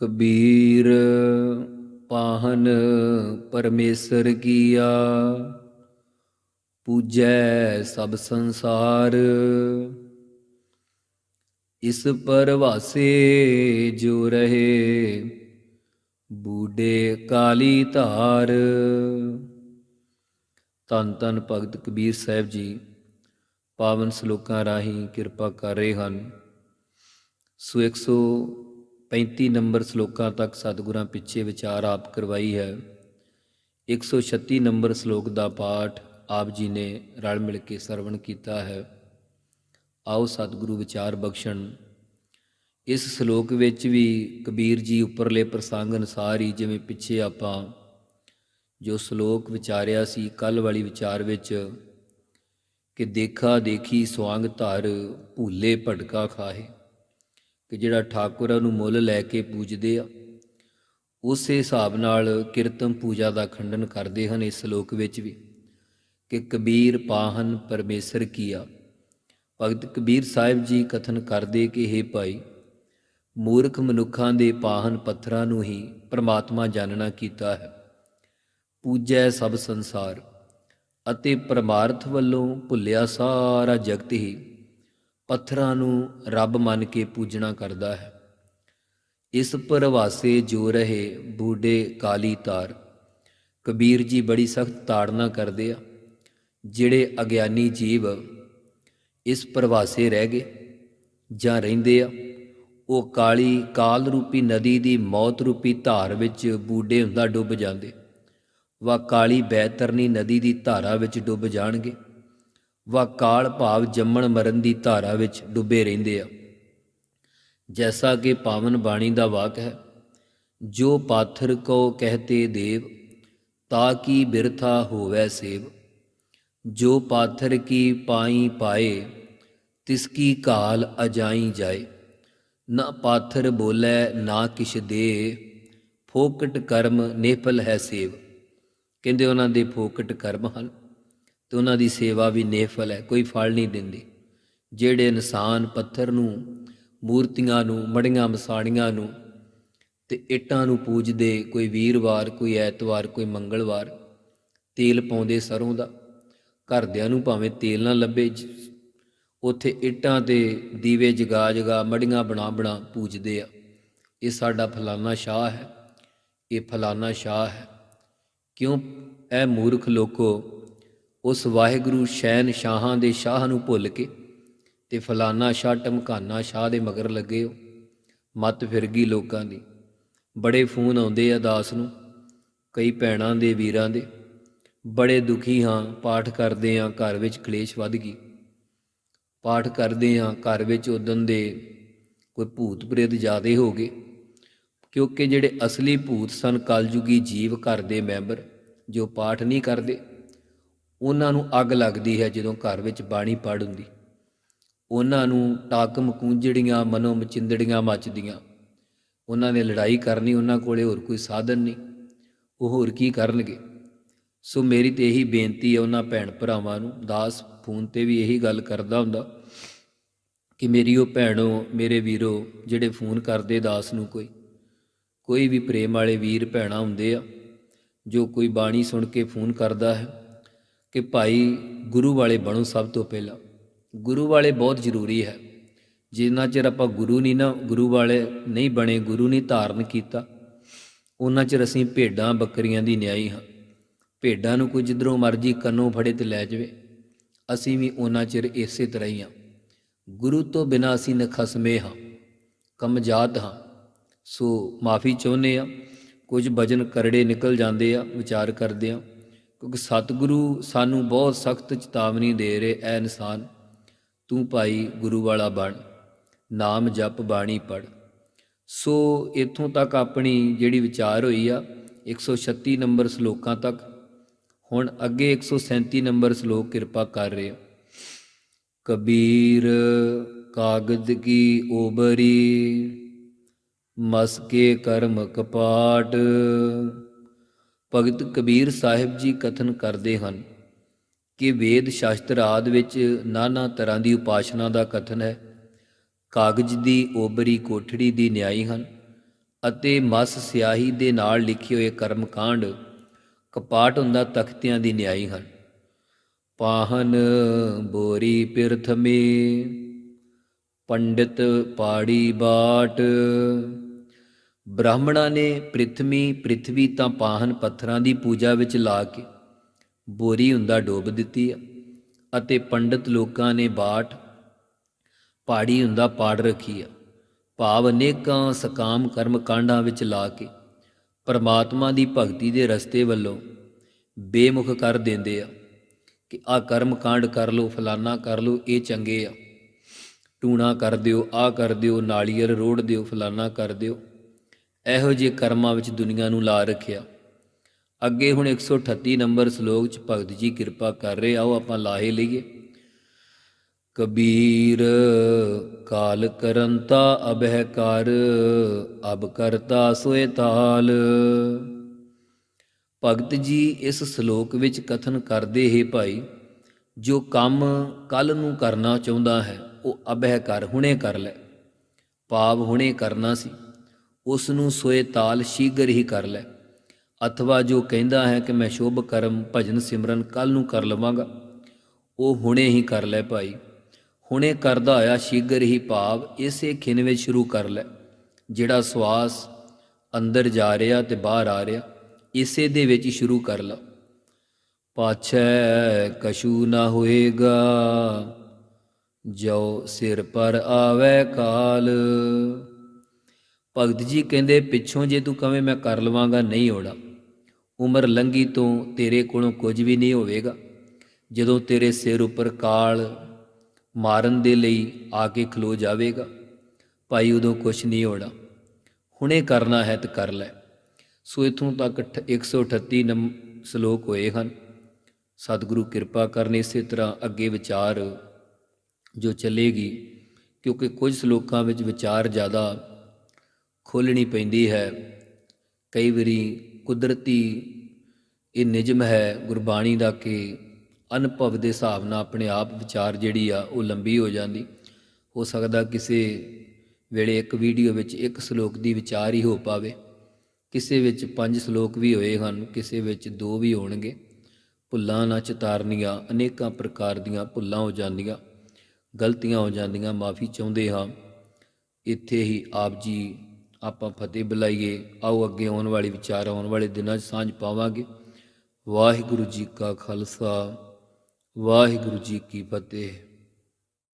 ਕਬੀਰ ਪਾਹਨ ਪਰਮੇਸ਼ਰ ਕੀਆ, ਪੂਜੈ ਸਭ ਸੰਸਾਰ। ਇਸ ਪਰਵਾਸੇ ਜੋ ਰਹੇ ਬੂਡੇ ਕਾਲੀ ਧਾਰ। ਤਨ ਤਨ ਭਗਤ ਕਬੀਰ ਸਾਹਿਬ ਜੀ, ਪਾਵਨ ਸ਼ਲੋਕਾਂ ਰਾਹੀਂ ਕਿਰਪਾ ਕਰ ਰਹੇ ਹਨ। ਸੋ 135 ਨੰਬਰ ਸ਼ਲੋਕਾਂ ਤੱਕ ਸਤਿਗੁਰਾਂ ਪਿੱਛੇ ਵਿਚਾਰ ਆਪ ਕਰਵਾਈ ਹੈ। 136 ਨੰਬਰ ਸ਼ਲੋਕ ਦਾ ਪਾਠ ਆਪ ਜੀ ਨੇ ਰਲ ਮਿਲ ਕੇ ਸਰਵਣ ਕੀਤਾ ਹੈ। ਆਓ ਸਤਿਗੁਰੂ ਵਿਚਾਰ ਬਖਸ਼ਣ। ਇਸ ਸ਼ਲੋਕ ਵਿੱਚ ਵੀ ਕਬੀਰ ਜੀ ਉੱਪਰਲੇ ਪ੍ਰਸੰਗ ਅਨੁਸਾਰ ਹੀ ਜਿਵੇਂ ਪਿੱਛੇ ਆਪਾਂ ਜੋ ਸ਼ਲੋਕ ਵਿਚਾਰਿਆ ਸੀ ਕੱਲ ਵਾਲੀ ਵਿਚਾਰ ਵਿੱਚ ਕਿ ਦੇਖਾ ਦੇਖੀ ਸਵਾਂਗ ਧਰ ਭੂਲੇ ਭਟਕਾ ਖਾਏ ਕਿ ਜਿਹੜਾ ਠਾਕੁਰਾਂ ਨੂੰ ਮੁੱਲ ਲੈ ਕੇ ਪੂਜਦੇ ਆ। ਉਸੇ ਹਿਸਾਬ ਨਾਲ ਕੀਰਤਨ ਪੂਜਾ ਦਾ ਖੰਡਨ ਕਰਦੇ ਹਨ ਇਸ ਸ਼ਲੋਕ ਵਿੱਚ ਵੀ, ਕਿ ਕਬੀਰ ਪਾਹਨ ਪਰਮੇਸ਼ਰ ਕੀਆ। ਭਗਤ ਕਬੀਰ ਸਾਹਿਬ ਜੀ ਕਥਨ ਕਰਦੇ ਕਿ हे ਭਾਈ, ਮੂਰਖ ਮਨੁੱਖਾਂ ਦੇ ਪਾਹਨ ਪੱਥਰਾਂ ਨੂੰ ਹੀ ਪ੍ਰਮਾਤਮਾ ਜਾਣਨਾ ਕੀਤਾ ਹੈ। ਪੂਜੈ ਸਭ ਸੰਸਾਰ ਅਤੇ ਪਰਮਾਰਥ ਵੱਲੋਂ ਭੁੱਲਿਆ ਸਾਰਾ ਜਗਤ ਹੀ। ਪੱਥਰਾਂ ਨੂੰ ਰੱਬ ਮੰਨ ਕੇ ਪੂਜਣਾ ਕਰਦਾ ਹੈ। ਇਸ ਪਰਵਾਸੇ ਜੋ ਰਹੇ ਬੂਡੇ ਕਾਲੀ ਤਾਰ, ਕਬੀਰ ਜੀ ਬੜੀ ਸਖਤ ਤਾੜਨਾ ਕਰਦੇ ਆ। ਜਿਹੜੇ ਅਗਿਆਨੀ ਜੀਵ ਇਸ ਪਰਵਾਸੇ ਰਹਿ ਗਏ ਜਾਂ ਰਹਿੰਦੇ ਆ, ਉਹ ਕਾਲੀ ਕਾਲ ਰੂਪੀ ਨਦੀ ਦੀ ਮੌਤ ਰੂਪੀ ਧਾਰ ਵਿੱਚ ਬੂਡੇ ਹੁੰਦਾ ਡੁੱਬ ਜਾਂਦੇ। ਵਾ ਕਾਲੀ ਬੈਤਰਨੀ ਨਦੀ ਦੀ ਧਾਰਾ ਵਿੱਚ ਡੁੱਬ ਜਾਣਗੇ। ਵਾ ਕਾਲ ਭਾਵ ਜੰਮਣ ਮਰਨ ਦੀ ਧਾਰਾ ਵਿੱਚ ਡੁੱਬੇ ਰਹਿੰਦੇ ਆ। ਜੈਸਾ ਕਿ ਪਾਵਨ ਬਾਣੀ ਦਾ ਵਾਕ ਹੈ, ਜੋ ਪਾਥਰ ਕੋ ਕਹਤੇ ਦੇਵ, ਤਾ ਕੀ ਬਿਰਥਾ ਹੋਵੇ ਸੇਵ। ਜੋ ਪਾਥਰ ਕੀ ਪਾਈ ਪਾਏ, ਤਿਸ ਕੀ ਕਾਲ ਅਜਾਈ ਜਾਏ। ਨਾ ਪਾਥਰ ਬੋਲੇ, ਨਾ ਕਿਛ ਦੇ, ਫੋਕਟ ਕਰਮ ਨੇਫਲ ਹੈ ਸੇਵ। ਕਹਿੰਦੇ ਉਹਨਾਂ ਦੇ ਫੋਕਟ ਕਰਮ ਹਨ। ਤੇ ਉਹਨਾਂ ਦੀ ਸੇਵਾ ਵੀ ਨੇਫਲ ਹੈ, ਕੋਈ ਫਲ ਨਹੀਂ ਦਿੰਦੀ। ਜਿਹੜੇ ਇਨਸਾਨ ਪੱਥਰ ਨੂੰ, ਮੂਰਤੀਆਂ ਨੂੰ, ਮੜੀਆਂ ਮਸਾਣੀਆਂ ਨੂੰ ਤੇ ਇੱਟਾਂ ਨੂੰ ਪੂਜਦੇ, ਕੋਈ ਵੀਰਵਾਰ, ਕੋਈ ਐਤਵਾਰ, ਕੋਈ ਮੰਗਲਵਾਰ, ਤੇਲ ਪਾਉਂਦੇ ਸਰੋਂ ਦਾ, ਘਰਦਿਆਂ ਨੂੰ ਭਾਵੇਂ ਤੇਲ ਨਾ ਲੱਭੇ ਜ- ਉੱਥੇ ਇੱਟਾਂ ਤੇ ਦੀਵੇ ਜਗਾ ਜਗਾ ਮੜੀਆਂ ਬਣਾ ਬਣਾ ਪੂਜਦੇ ਆ। ਇਹ ਸਾਡਾ ਫਲਾਨਾ ਸ਼ਾਹ ਹੈ, ਇਹ ਫਲਾਨਾ ਸ਼ਾਹ ਹੈ। ਕਿਉਂ? ਇਹ ਮੂਰਖ ਲੋਕੋ ਉਸ ਵਾਹਿਗੁਰੂ ਸ਼ੈਨ ਸ਼ਾਹਾਂ ਦੇ ਸ਼ਾਹ ਨੂੰ ਭੁੱਲ ਕੇ ਤੇ ਫਲਾਨਾ ਸ਼ਾਹ ਟਮਕਾਨਾ ਸ਼ਾਹ ਦੇ ਮਗਰ ਲੱਗੇ ਹੋ। ਮਤ ਫਿਰ ਗਈ ਲੋਕਾਂ ਦੀ। ਬੜੇ ਫੋਨ ਆਉਂਦੇ ਆ ਦਾਸ ਨੂੰ, ਕਈ ਭੈਣਾਂ ਦੇ ਵੀਰਾਂ ਦੇ। ਬੜੇ ਦੁਖੀ ਹਾਂ, ਪਾਠ ਕਰਦੇ ਆ ਘਰ ਵਿੱਚ ਕਲੇਸ਼ ਵੱਧ ਗਈ। ਪਾਠ ਕਰਦੇ ਆ ਘਰ ਵਿੱਚ ਉਦਨ ਦੇ ਕੋਈ ਭੂਤ ਪ੍ਰੇਤ ਜ਼ਿਆਦੇ ਹੋ ਗਏ। ਕਿਉਂਕਿ ਜਿਹੜੇ ਅਸਲੀ ਭੂਤ ਸਨ, ਕਲਯੁਗੀ ਜੀਵ ਘਰ ਦੇ ਮੈਂਬਰ, ਜੋ ਪਾਠ ਨਹੀਂ ਕਰਦੇ। ਉਹਨਾਂ ਨੂੰ ਅੱਗ ਲੱਗਦੀ ਹੈ ਜਦੋਂ ਘਰ ਵਿੱਚ ਬਾਣੀ ਪੜ ਹੁੰਦੀ। ਉਹਨਾਂ ਨੂੰ ਟਾਕਮ ਮਕੂੰਜੜੀਆਂ ਮਨੋ ਮਚਿੰਦੜੀਆਂ ਮੱਚਦੀਆਂ। ਉਹਨਾਂ ਨੇ ਲੜਾਈ ਕਰਨੀ, ਉਹਨਾਂ ਕੋਲੇ ਹੋਰ ਕੋਈ ਸਾਧਨ ਨਹੀਂ। ਉਹ ਹੋਰ ਕੀ ਕਰਨਗੇ? ਸੋ ਮੇਰੀ ਤੇ ਇਹੀ ਬੇਨਤੀ ਹੈ ਉਹਨਾਂ ਭੈਣ ਭਰਾਵਾਂ ਨੂੰ, ਦਾਸ ਫੋਨ ਤੇ ਵੀ ਇਹੀ ਗੱਲ ਕਰਦਾ ਹੁੰਦਾ ਕਿ ਮੇਰੀ ਉਹ ਭੈਣੋ, ਮੇਰੇ ਵੀਰੋ, ਜਿਹੜੇ ਫੋਨ ਕਰਦੇ ਦਾਸ ਨੂੰ ਕੋਈ ਕੋਈ ਵੀ ਪ੍ਰੇਮ ਵਾਲੇ ਵੀਰ ਭੈਣਾ ਹੁੰਦੇ ਆ, ਜੋ ਕੋਈ ਬਾਣੀ ਸੁਣ ਕੇ ਫੋਨ ਕਰਦਾ ਹੈ ਕਿ ਭਾਈ ਗੁਰੂ ਵਾਲੇ ਬਣੋ ਸਭ ਤੋਂ ਪਹਿਲਾਂ। ਗੁਰੂ ਵਾਲੇ ਬਹੁਤ ਜ਼ਰੂਰੀ ਹੈ। ਜਿੰਨਾ ਚਿਰ ਆਪਾਂ ਗੁਰੂ ਨਹੀਂ ਨਾ, ਗੁਰੂ ਵਾਲੇ ਨਹੀਂ ਬਣੇ, ਗੁਰੂ ਨਹੀਂ ਧਾਰਨ ਕੀਤਾ, ਉਹਨਾਂ ਚਿਰ ਅਸੀਂ ਭੇਡਾਂ ਬੱਕਰੀਆਂ ਦੀ ਨਿਆਈ ਹਾਂ। ਭੇਡਾਂ ਨੂੰ ਕੋਈ ਜਿੱਧਰੋਂ ਮਰਜ਼ੀ ਕੰਨੋਂ ਫੜੇ ਤੇ ਲੈ ਜਾਵੇ। ਅਸੀਂ ਵੀ ਉਹਨਾਂ ਚਿਰ ਇਸੇ ਤਰ੍ਹਾਂ ਹੀ ਹਾਂ। ਗੁਰੂ ਤੋਂ ਬਿਨਾਂ ਅਸੀਂ ਨਖਸਮੇ ਹਾਂ, ਕਮਜਾਤ ਹਾਂ। ਸੋ ਮਾਫੀ ਚਾਹੁੰਦੇ ਆ ਕੁਝ ਵਜਨ ਕਰੜੇ ਨਿਕਲ ਜਾਂਦੇ ਆ, ਵਿਚਾਰ ਕਰਦੇ ਆ ਕਿਉਂਕਿ ਸਤਿਗੁਰੂ ਸਾਨੂੰ ਬਹੁਤ ਸਖਤ ਚੇਤਾਵਨੀ ਦੇ ਰਹੇ, ਐ ਇਨਸਾਨ, ਤੂੰ ਭਾਈ ਗੁਰੂ ਵਾਲਾ ਬਣ, ਨਾਮ ਜਪ ਬਾਣੀ ਪੜ ਸੋ ਇਥੋਂ ਤੱਕ ਆਪਣੀ ਜਿਹੜੀ ਵਿਚਾਰ ਹੋਈ ਆ 136 ਨੰਬਰ ਸ਼ਲੋਕਾਂ ਤੱਕ, ਹੁਣ ਅੱਗੇ 137 ਨੰਬਰ ਸ਼ਲੋਕ ਕਿਰਪਾ ਕਰ ਰਹੇ ਆ। ਕਬੀਰ ਕਾਗਦ ਕੀ ਓਬਰੀ, ਮਸਕੇ ਕਰਮ ਕਪਾਟ ਭਗਤ ਕਬੀਰ ਸਾਹਿਬ ਜੀ ਕਥਨ ਕਰਦੇ ਹਨ ਕਿ ਵੇਦ ਸ਼ਾਸਤਰ ਆਦ ਵਿੱਚ ਨਾਨਾ ਤਰ੍ਹਾਂ ਦੀ ਉਪਾਸ਼ਨਾ ਦਾ ਕਥਨ ਹੈ। ਕਾਗਜ਼ ਦੀ ਓਬਰੀ ਕੋਠੜੀ ਦੀ ਨਿਆਈ ਹਨ ਅਤੇ ਮਸ ਸਿਆਹੀ ਦੇ ਨਾਲ ਲਿਖੇ ਹੋਏ ਕਰਮ ਕਾਂਡ ਕਪਾਟ ਹੁੰਦਾ ਤਖਤਿਆਂ ਦੀ ਨਿਆਈ ਹਨ। ਪਾਹਨ ਬੋਰੀ ਪਿਰਥਮੇ, ਪੰਡਿਤ ਪਾੜੀ ਬਾਟ ਬ੍ਰਾਹਮਣਾਂ ਨੇ ਪ੍ਰਿਥਵੀ ਪ੍ਰਿਥਵੀ ਤਾਂ ਪਾਹਨ ਪੱਥਰਾਂ ਦੀ ਪੂਜਾ ਵਿੱਚ ਲਾ ਕੇ ਬੋਰੀ ਹੁੰਦਾ ਡੋਬ ਦਿੱਤੀ ਆ ਅਤੇ ਪੰਡਿਤ ਲੋਕਾਂ ਨੇ ਬਾਟ, ਪਾੜੀ ਹੁੰਦਾ ਪਾੜ ਰੱਖੀ ਆ। ਭਾਵ ਅਨੇਕਾਂ ਸਕਾਮ ਕਰਮ ਕਾਂਡਾਂ ਵਿੱਚ ਲਾ ਕੇ ਪਰਮਾਤਮਾ ਦੀ ਭਗਤੀ ਦੇ ਰਸਤੇ ਵੱਲੋਂ ਬੇਮੁਖ ਕਰ ਦਿੰਦੇ ਆ ਕਿ ਆ ਕਰਮ ਕਾਂਡ ਕਰ ਲਓ, ਫਲਾਨਾ ਕਰ ਲਓ, ਇਹ ਚੰਗੇ ਆ। ਟੂਣਾ ਕਰ ਦਿਓ ਆ ਕਰ ਦਿਓ, ਨਾਲੀਅਰ ਰੋੜ ਦਿਓ, ਫਲਾਨਾ ਕਰ ਦਿਓ। ਇਹੋ ਜਿਹੇ ਕਰਮਾਂ ਵਿੱਚ ਦੁਨੀਆ ਨੂੰ ਲਾ ਰੱਖਿਆ। ਅੱਗੇ ਹੁਣ 138 ਨੰਬਰ ਸ਼ਲੋਕ ਚ ਭਗਤ ਜੀ ਕਿਰਪਾ ਕਰ ਰਹੇ, ਆਓ ਆਪਾਂ ਲਾਹੇ ਲਈਏ। ਕਬੀਰ, ਕਾਲ ਕਰੰਤਾ ਅਬਹਿ ਕਰ ਅਬ ਕਰਤਾ ਸੋਏ ਤਾਲ। ਭਗਤ ਜੀ ਇਸ ਸ਼ਲੋਕ ਵਿੱਚ ਕਥਨ ਕਰਦੇ ਹੈ ਭਾਈ, ਜੋ ਕੰਮ ਕੱਲ ਨੂੰ ਕਰਨਾ ਚਾਹੁੰਦਾ ਹੈ, ਉਹ ਅਬਹਿ ਕਰ ਹੁਣੇ ਕਰ ਲੈ। ਪਾਪ ਹੁਣੇ ਕਰਨਾ ਸੀ। ਉਸ ਨੂੰ ਸੋਏ ਤਾਲ ਸ਼ੀਗਰ ਹੀ ਕਰ ਲੈ। ਅਥਵਾ ਜੋ ਕਹਿੰਦਾ ਹੈ ਕਿ ਮੈਂ ਸ਼ੁਭ ਕਰਮ, ਭਜਨ ਸਿਮਰਨ ਕੱਲ ਨੂੰ ਕਰ ਲਵਾਂਗਾ, ਉਹ ਹੁਣੇ ਹੀ ਕਰ ਲੈ ਭਾਈ। ਹੁਣੇ ਕਰਦਾ ਹੋਇਆ ਸ਼ੀਘਰ ਹੀ ਭਾਵ, ਇਸੇ ਖਿਨ ਵਿੱਚ ਸ਼ੁਰੂ ਕਰ ਲੈ। ਜਿਹੜਾ ਸਵਾਸ ਅੰਦਰ ਜਾ ਰਿਹਾ ਤੇ ਬਾਹਰ ਆ ਰਿਹਾ, ਇਸੇ ਦੇ ਵਿੱਚ ਹੀ ਸ਼ੁਰੂ ਕਰ ਲਾ। ਪਾਛੈ ਕਸ਼ੂ ਨਾ ਹੋਏਗਾ, ਜੋ ਸਿਰ ਪਰ ਆਵੇ ਕਾਲ। ਭਗਤ ਜੀ ਕਹਿੰਦੇ, ਪਿੱਛੋਂ ਜੇ ਤੂੰ ਕਵੇਂ ਮੈਂ ਕਰ ਲਵਾਂਗਾ, ਨਹੀਂ ਹੋਣਾ। ਉਮਰ ਲੰਗੀ ਤੋਂ ਤੇਰੇ ਕੋਲੋਂ ਕੁਝ ਵੀ ਨਹੀਂ ਹੋਵੇਗਾ। ਜਦੋਂ ਤੇਰੇ ਸਿਰ ਉੱਪਰ ਕਾਲ ਮਾਰਨ ਦੇ ਲਈ ਆ ਕੇ ਖਲੋ ਜਾਵੇਗਾ, ਭਾਈ ਉਦੋਂ ਕੁਝ ਨਹੀਂ ਹੋਣਾ। ਹੁਣੇ ਕਰਨਾ ਹੈ ਤਾਂ ਕਰ ਲੈ। ਸੋ ਇਥੋਂ ਤੱਕ ਅਠ- 138 ਨੰਬ ਸ਼ਲੋਕ ਹੋਏ ਹਨ। ਸਤਿਗੁਰੂ ਕਿਰਪਾ ਕਰਨ ਇਸੇ ਤਰ੍ਹਾਂ ਅੱਗੇ ਵਿਚਾਰ ਜੋ ਚੱਲੇਗੀ, ਕਿਉਂਕਿ ਕੁਝ ਸ਼ਲੋਕਾਂ ਵਿੱਚ ਵਿਚਾਰ ਜ਼ਿਆਦਾ ਖੋਲਣੀ ਪੈਂਦੀ ਹੈ। ਕਈ ਵਾਰੀ ਕੁਦਰਤੀ ਇਹ ਨਿਯਮ ਹੈ ਗੁਰਬਾਣੀ ਦਾ ਕਿ ਅਨੁਭਵ ਦੇ ਹਿਸਾਬ ਨਾਲ ਆਪਣੇ ਆਪ ਵਿਚਾਰ ਜਿਹੜੀ ਆ ਉਹ ਲੰਬੀ ਹੋ ਜਾਂਦੀ। ਹੋ ਸਕਦਾ ਕਿਸੇ ਵੇਲੇ ਇੱਕ ਵੀਡੀਓ ਵਿੱਚ ਇੱਕ ਸ਼ਲੋਕ ਦੀ ਵਿਚਾਰ ਹੀ ਹੋ ਪਾਵੇ। ਕਿਸੇ ਵਿੱਚ ਪੰਜ ਸ਼ਲੋਕ ਵੀ ਹੋਏ ਹਨ, ਕਿਸੇ ਵਿੱਚ ਦੋ ਵੀ ਹੋਣਗੇ। ਭੁੱਲਾਂ ਨਾ ਚਤਾਰਨੀਆਂ, ਅਨੇਕਾਂ ਪ੍ਰਕਾਰ ਦੀਆਂ ਭੁੱਲਾਂ ਹੋ ਜਾਂਦੀਆਂ, ਗਲਤੀਆਂ ਹੋ ਜਾਂਦੀਆਂ, ਮਾਫੀ ਚਾਹੁੰਦੇ ਹਾਂ। ਇੱਥੇ ਹੀ ਆਪ ਜੀ ਆਪਾਂ ਫਤਿਹ ਬੁਲਾਈਏ, ਆਓ ਅੱਗੇ ਆਉਣ ਵਾਲੇ ਵਿਚਾਰ, ਆਉਣ ਵਾਲੇ ਦਿਨਾਂ 'ਚ ਸਾਂਝ ਪਾਵਾਂਗੇ। ਵਾਹਿਗੁਰੂ ਜੀ ਕਾ ਖਾਲਸਾ, ਵਾਹਿਗੁਰੂ ਜੀ ਕੀ ਫਤਿਹ।